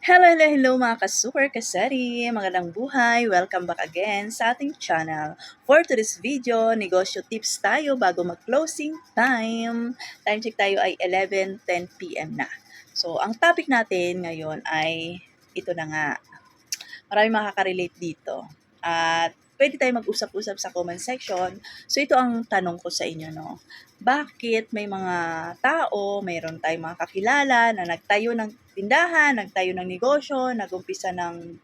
Hello, hello, hello mga ka-super kasari! Magandang buhay! Welcome back again sa ating channel. For today's video, negosyo tips tayo bago mag-closing time. Time check tayo ay 11.10pm na. So, ang topic natin ngayon ay ito na nga. Marami makaka-relate dito. At pwede tayo mag-usap-usap sa comment section. So, ito ang tanong ko sa inyo, no? Bakit may mga tao, mayroon tayong mga kakilala na nagtayo ng tindahan, nagtayo ng negosyo, nagumpisa ng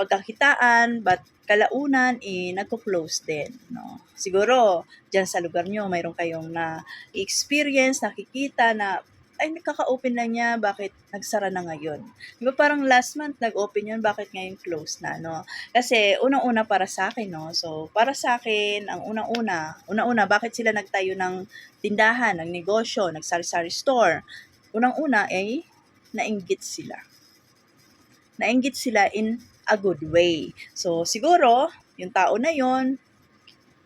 pagkakitaan, but kalaunan, eh, nagko-close din, no? Siguro, dyan sa lugar nyo, mayroon kayong na-experience, nakikita na, ay, nagkaka-open na niya, bakit nagsara na ngayon? Di ba parang last month nag-open yun, bakit ngayon close na, no? Kasi, unang-una para sa akin, no? So, para sa akin, ang unang-una, unang-una, bakit sila nagtayo ng tindahan, ng negosyo, nagsari-sari store? Unang-una, ay, nainggit sila. Nainggit sila in a good way. So, siguro, yung tao na yon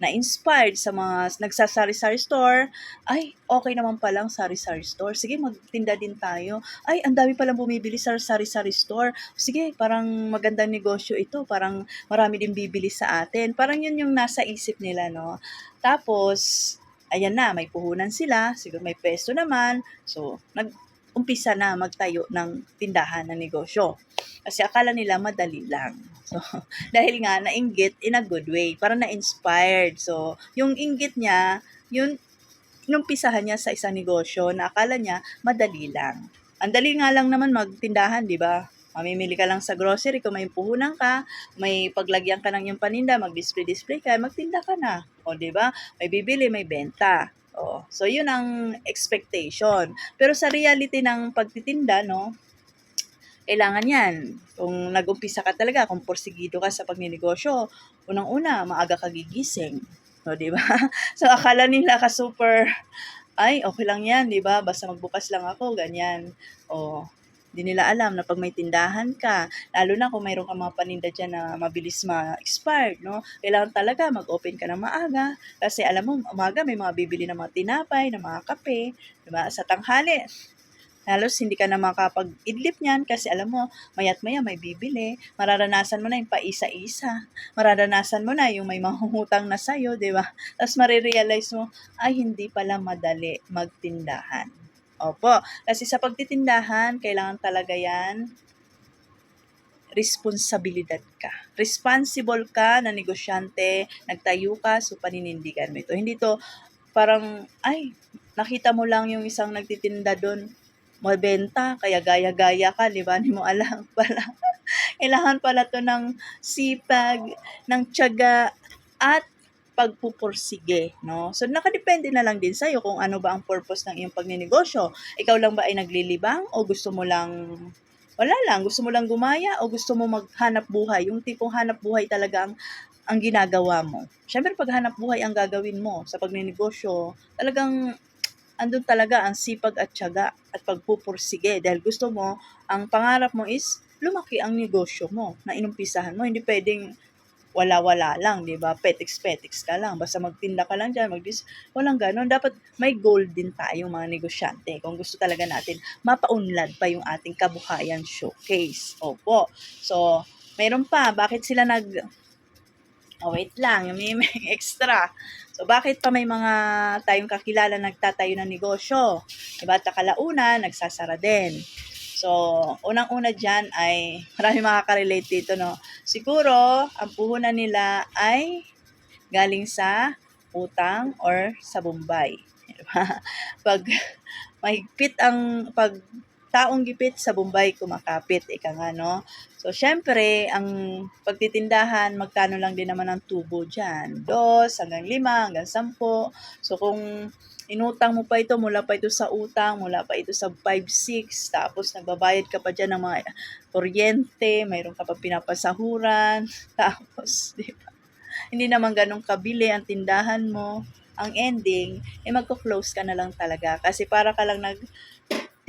na-inspired sa mga nagsasari-sari store, ay, okay naman palang sari-sari store. Sige, magtinda din tayo. Ay, ang dami palang bumibili sa sari-sari store. Sige, parang magandang negosyo ito. Parang marami din bibili sa atin. Parang yun yung nasa isip nila, no? Tapos, ayan na, may puhunan sila. Siguro may pesto naman. So, nag umpisa na magtayo ng tindahan ng negosyo. Kasi akala nila madali lang. So, dahil nga nainggit in a good way, para na-inspired. So, yung inggit niya, yun, inumpisahan niya sa isang negosyo na akala niya madali lang. Ang dali nga lang naman magtindahan, di ba? Mamimili ka lang sa grocery, kung may puhunan ka, may paglagyan ka ng yung paninda, mag-display-display ka, magtinda ka na. O, di ba? May bibili, may benta. Oh, so yun ang expectation. Pero sa reality ng pagtitinda, no, kailangan yan. Kung nag-umpisa ka talaga, kung porsigido ka sa pagninegosyo, unang-una, maaga ka gigising. No, di ba? So akala nila ka super, ay, okay lang yan, di ba? Basta magbukas lang ako, ganyan. Oh, hindi nila alam na pag may tindahan ka, lalo na kung mayroon ka mga paninda dyan na mabilis ma-expired, no? Kailangan talaga mag-open ka ng maaga kasi alam mo, umaga may mga bibili ng mga tinapay, ng mga kape, diba? Sa tanghali, halos hindi ka na makapag-idlip niyan kasi alam mo, mayat maya may bibili. Mararanasan mo na yung paisa-isa. Mararanasan mo na yung may mahungutang na sa'yo, di ba? Tapos marirealize mo, ay hindi pala madali magtindahan. Opo, kasi sa pagtitindahan, kailangan talaga yan responsibilidad ka. Responsible ka na negosyante, nagtayo ka, so paninindigan mo ito. Hindi to parang, ay, nakita mo lang yung isang nagtitinda doon, mabenta, kaya gaya-gaya ka, di ba? Hindi mo alam pala. Kailangan pala to ng sipag, ng tiyaga, at pagpupursige, no? So, nakadepende na lang din sa'yo kung ano ba ang purpose ng iyong pagninegosyo. Ikaw lang ba ay naglilibang o gusto mo lang wala lang, gusto mo lang gumaya o gusto mo maghanap buhay, yung tipong hanap buhay talaga ang, ang ginagawa mo. Siyempre, pag hanap buhay ang gagawin mo sa pagninegosyo, talagang andun talaga ang sipag at tiyaga at pagpupursige dahil gusto mo, ang pangarap mo is lumaki ang negosyo mo na inumpisahan mo. Hindi pwedeng wala-wala lang, di ba? Petix-petix ka lang. Basta magtinda ka lang dyan, magdis, walang ganon. Dapat may goal din tayo mga negosyante kung gusto talaga natin mapaunlad pa yung ating kabuhayan showcase. Opo. So, mayroon pa. Bakit sila nag... Oh, wait lang. May, may extra. So, bakit pa may mga tayong kakilala nagtatayo ng negosyo? Diba? Takalauna, nagsasara din. So, unang-una dyan ay, marami makaka-relate dito, no? Siguro, ang puhunan nila ay galing sa utang or sa Bombay. Diba? Pag mahigpit ang, pag taong gipit sa Bombay kumakapit, ika nga, no? So, syempre, ang pagtitindahan, magkano lang din naman ang tubo dyan? Dos, hanggang lima, hanggang sampo. So, kung inutang mo pa ito, mula pa ito sa utang, mula pa ito sa 5-6, tapos nagbabayad ka pa dyan ng mga kuryente, mayroon ka pa pinapasahuran, tapos, di ba? Hindi naman ganun kabili ang tindahan mo. Ang ending, eh magko-close ka na lang talaga. Kasi para ka lang nag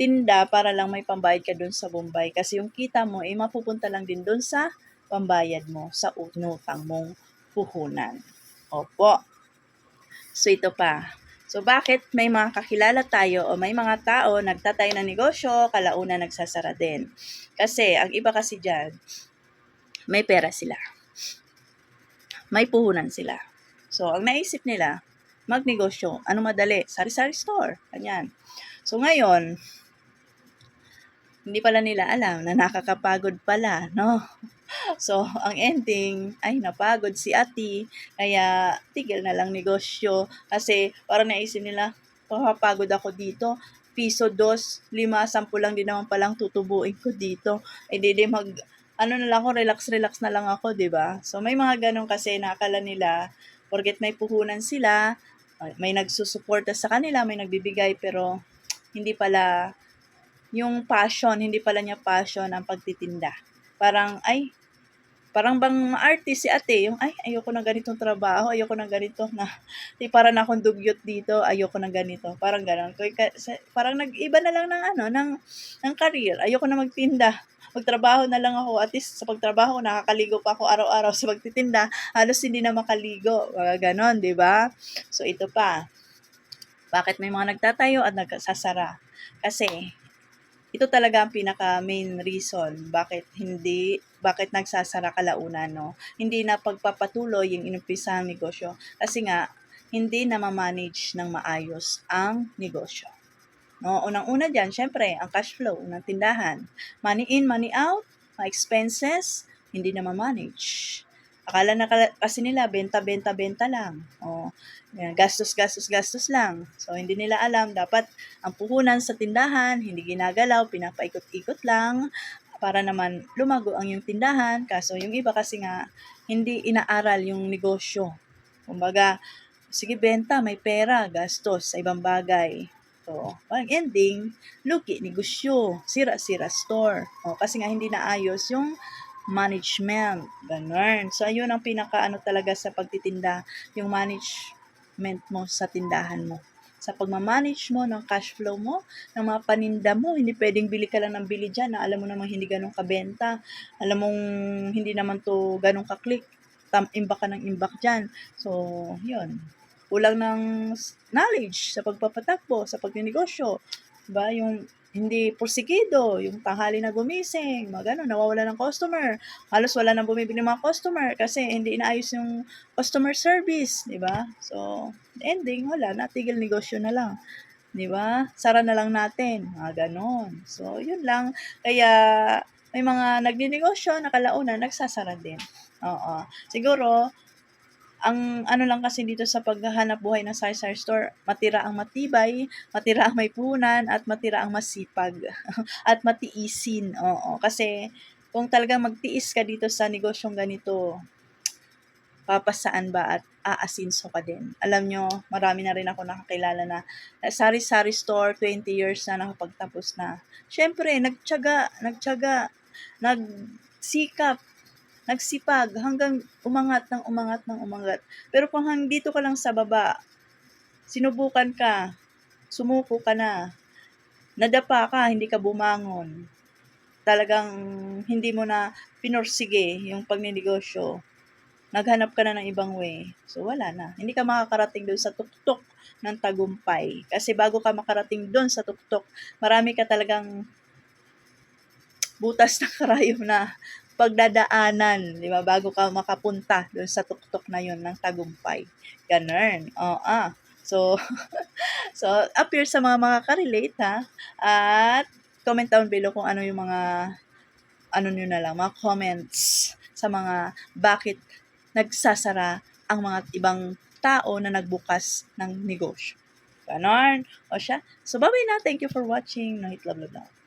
tinda para lang may pambayad ka doon sa Bombay. Kasi yung kita mo, eh mapupunta lang din doon sa pambayad mo, sa utang mong puhunan. Opo. So ito pa. So bakit may mga kakilala tayo o may mga tao nagtatayo ng negosyo, kalauna nagsasara din? Kasi ang iba kasi diyan, may pera sila. May puhunan sila. So ang naisip nila, magnegosyo. Ano madali? Sari-sari store. Ganyan. So ngayon, hindi pala nila alam na nakakapagod pala, no? So, ang ending, ay napagod si ati, kaya tigil na lang negosyo. Kasi parang naisip nila, papapagod ako dito, piso, dos, lima, sampu lang din naman palang tutubuin ko dito. Eh, di, di mag, ano na lang ako, relax, relax na lang ako, di ba? So, may mga ganun kasi na akala nila, porket may puhunan sila, may nagsusuporta sa kanila, may nagbibigay, pero hindi pala yung passion, hindi pala niya passion ang pagtitinda. Parang, ay, parang bang ma-artist si ate, yung, ay, ayoko na ganitong trabaho, ayoko na ganito, na, di para na akong dugyot dito, ayoko na ganito, parang sa- Parang nag-iba na lang ng ano, ng, ng career, ayoko na magtinda, magtrabaho na lang ako, at least sa pagtrabaho, nakakaligo pa ako araw-araw sa pagtitinda, halos hindi na makaligo, mga ganon, di ba? So, ito pa, bakit may mga nagtatayo at nagsasara? Kasi, ito talaga ang pinaka main reason bakit hindi bakit nagsasara kalaunan no? Hindi na pagpapatuloy yung inumpisang negosyo kasi nga hindi na ma-manage ng maayos ang negosyo no? Unang-una diyan syempre ang cash flow ng tindahan. Money in money out mga expenses hindi na ma-manage akala na kasi nila benta benta benta lang oh yan, gastos gastos gastos lang so hindi nila alam dapat ang puhunan sa tindahan, hindi ginagalaw, pinapaikot-ikot lang para naman lumago ang yung tindahan. Kaso yung iba kasi nga, hindi inaaral yung negosyo. Kumbaga, sige benta, may pera, gastos sa ibang bagay. So, parang ending, lugi, negosyo, sira-sira store. O, kasi nga hindi naayos yung management. Ganun. So, ayun ang pinaka ano talaga sa pagtitinda, yung management mo sa tindahan mo sa pagmamanage mo ng cash flow mo, ng mga paninda mo. Hindi pwedeng bili ka lang ng bili dyan na alam mo namang hindi ganun kabenta. Alam mong hindi naman to ganun ka-click. Tam, imbak ka ng imbak dyan. So, yun. Kulang ng knowledge sa pagpapatakbo, sa pagninegosyo. Diba? Yung hindi porsigido, yung tanghali na gumising, mga ganun, nawawala ng customer. Halos wala nang bumibili ng mga customer kasi hindi inaayos yung customer service, di ba? So, ending, wala, natigil negosyo na lang. Di ba? Sara na lang natin. Mga ganon. So, yun lang. Kaya, may mga nagninegosyo, nakalauna, nagsasara din. Oo. Siguro, ang ano lang kasi dito sa paghahanap buhay ng sari-sari store, matira ang matibay, matira ang may punan, at matira ang masipag. at matiisin. Oo. Kasi, kung talagang magtiis ka dito sa negosyong ganito, papasaan ba at aasinso ka din. Alam nyo, marami na rin ako nakakilala na sari-sari store, 20 years na nakapagtapos na. Siyempre, nagtyaga, nagtyaga, nagsikap, nagsipag hanggang umangat ng umangat ng umangat. Pero kung hang dito ka lang sa baba, sinubukan ka, sumuko ka na, nadapa ka, hindi ka bumangon, talagang hindi mo na pinursige yung pagninegosyo, naghanap ka na ng ibang way. So, wala na. Hindi ka makakarating doon sa tuktok ng tagumpay. Kasi bago ka makarating doon sa tuktok, marami ka talagang butas ng karayom na pagdadaanan, di ba? Bago ka makapunta doon sa tuktok na yon ng tagumpay. Ganun. Oo, ah. So, so, appear sa mga makaka-relate, ha? At comment down below kung ano yung mga ano nyo na lang, mga comments sa mga bakit nagsasara ang mga ibang tao na nagbukas ng negosyo. Ganon. O siya. So, bye-bye na. Thank you for watching. No, hit love, love, love.